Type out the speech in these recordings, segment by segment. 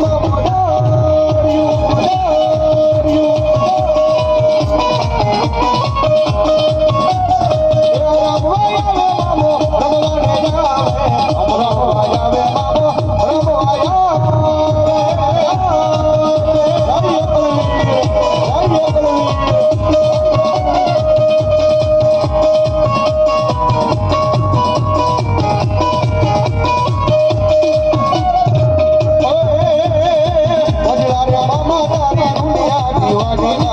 Mama.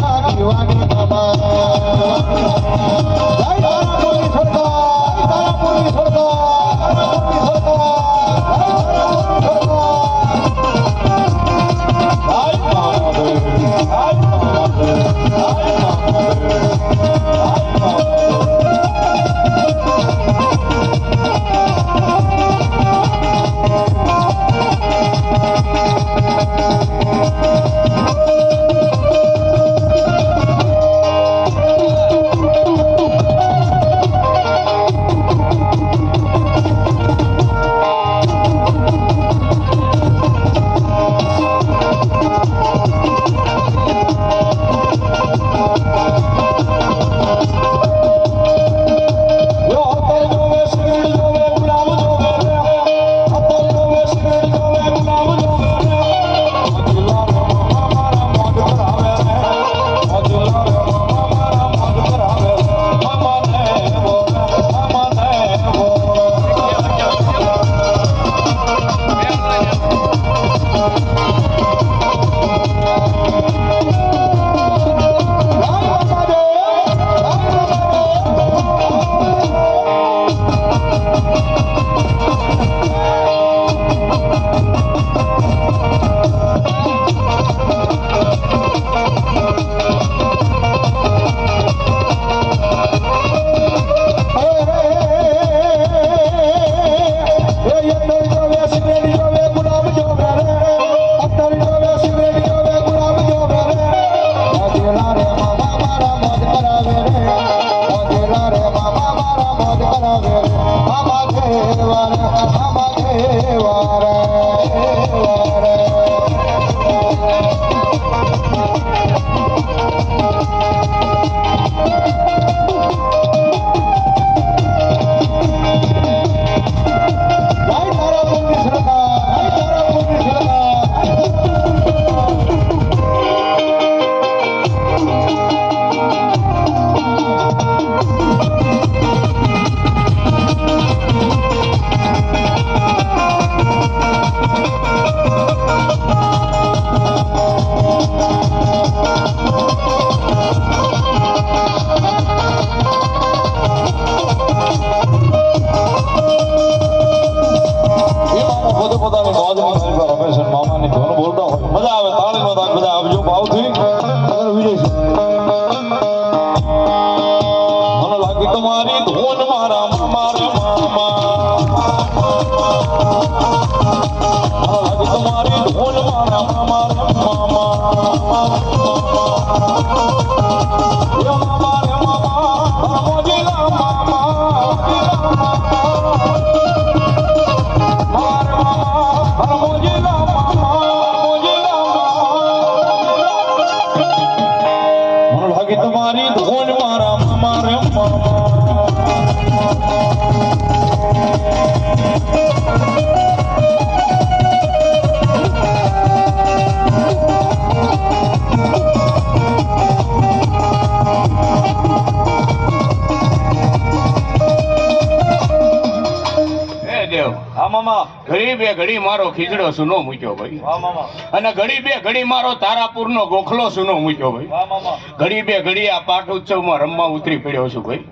તારા તારી I'm a good પોતે પોતાની મોજની મારી પર રમે છે મામાની ધોન બોલતા હોય મજા આવે તાળીનો તાળ બધા આવજો ભાવથી મને લાગી તમારી ધોન મારા મામા રે મામા મને લાગી તમારી ધૂન મારા મામા રે મામા મામા મામા મામા ઘડી બે ઘડી મારો ખીજડો સુનો મૂક્યો ભાઈ. અને ઘડી બે ઘડી મારો તારાપુર નો ગોખલો સુનો મૂક્યો ભાઈ. ઘડી બે ઘડી આ પાઠ ઉત્સવમાં રમવા ઉતરી પડ્યો છું ભાઈ.